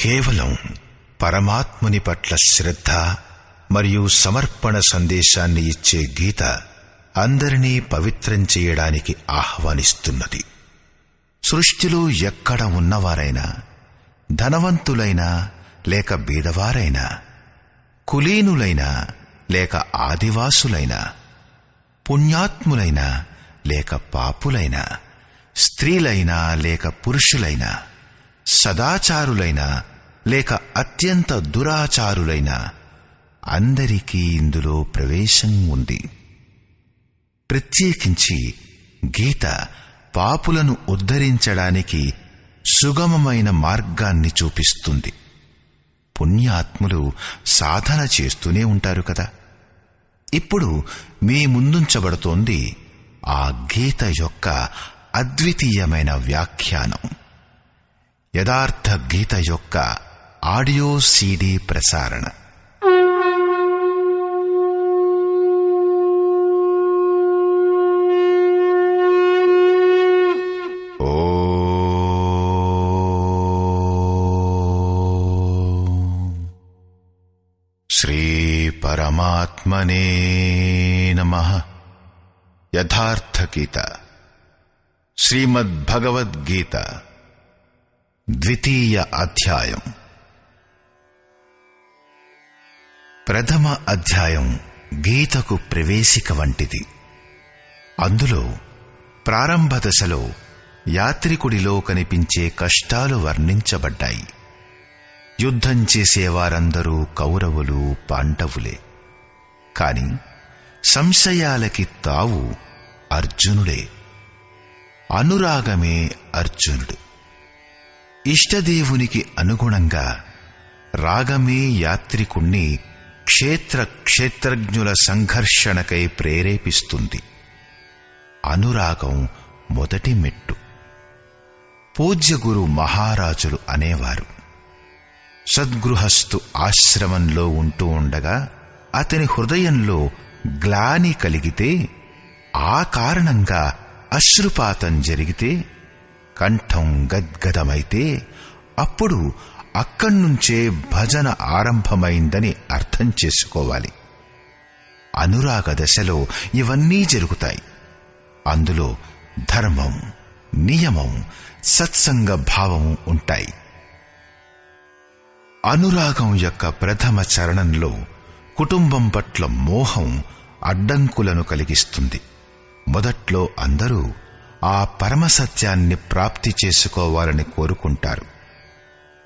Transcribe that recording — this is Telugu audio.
కేవలం పరమాత్ముని పట్ల శ్రద్ధ మరియు సమర్పణ సందేశాన్ని ఇచ్చే గీత అందరినీ పవిత్రం చేయడానికి ఆహ్వానిస్తున్నది. సృష్టిలో ఎక్కడ ఉన్నవారైనా ధనవంతులైనా లేక బీదవారైనా కులీనులైనా లేక ఆదివాసులైనా పుణ్యాత్ములైనా లేక పాపులైనా స్త్రీలైనా లేక పురుషులైనా సదాచారులైనా లేక అత్యంత దురాచారులైనా అందరికీ ఇందులో ప్రవేశం ఉంది. ప్రత్యేకించి గీత పాపులను ఉద్ధరించడానికి సుగమమైన మార్గాన్ని చూపిస్తుంది. పుణ్యాత్ములు సాధన చేస్తూనే ఉంటారు కదా. ఇప్పుడు మీ ముందుంచబడుతోంది ఆ గీత యొక్క అద్వితీయమైన వ్యాఖ్యానం. యథార్థ గీత యొక్క ఆడియో సీడీ ప్రసారణ శ్రీ పరమాత్మనే నమ యథార్థ గీత శ్రీమద్భగవద్గీత ద్వితీయ అధ్యాయం. ప్రథమ అధ్యాయం గీతకు ప్రవేశిక వంటిది. అందులో ప్రారంభ దశలో యాత్రికుడిలో కనిపించే కష్టాలు వర్ణించబడ్డాయి. యుద్ధం చేసేవారందరూ కౌరవులు పాండవులే. కాని సంశయాలకి తావు అర్జునుడే. అనురాగమే అర్జునుడు. ఇష్టదేవునికి అనుగుణంగా రాగమే యాత్రికుణ్ణి క్షేత్ర క్షేత్రజ్ఞుల సంఘర్షణకై ప్రేరేపిస్తుంది. అనురాగం మొదటి మెట్టు. పూజ్యగురు మహారాజులు అనేవారు. సద్గృహస్థు ఆశ్రమంలో ఉంటూ ఉండగా అతని హృదయంలో గ్లాని కలిగితే ఆ కారణంగా అశ్రుపాతం జరిగితే కంఠం గద్గదమైతే అప్పుడు అక్కడ్నుంచే భజన ఆరంభమైందని అర్థం చేసుకోవాలి. అనురాగ దశలో ఇవన్నీ జరుగుతాయి. అందులో ధర్మం నియమం సత్సంగ భావము ఉంటాయి. అనురాగం యొక్క ప్రథమ చరణంలో కుటుంబం పట్ల మోహం అడ్డంకులను కలిగిస్తుంది. మొదట్లో అందరూ ఆ పరమసత్యాన్ని ప్రాప్తి చేసుకోవాలని కోరుకుంటారు.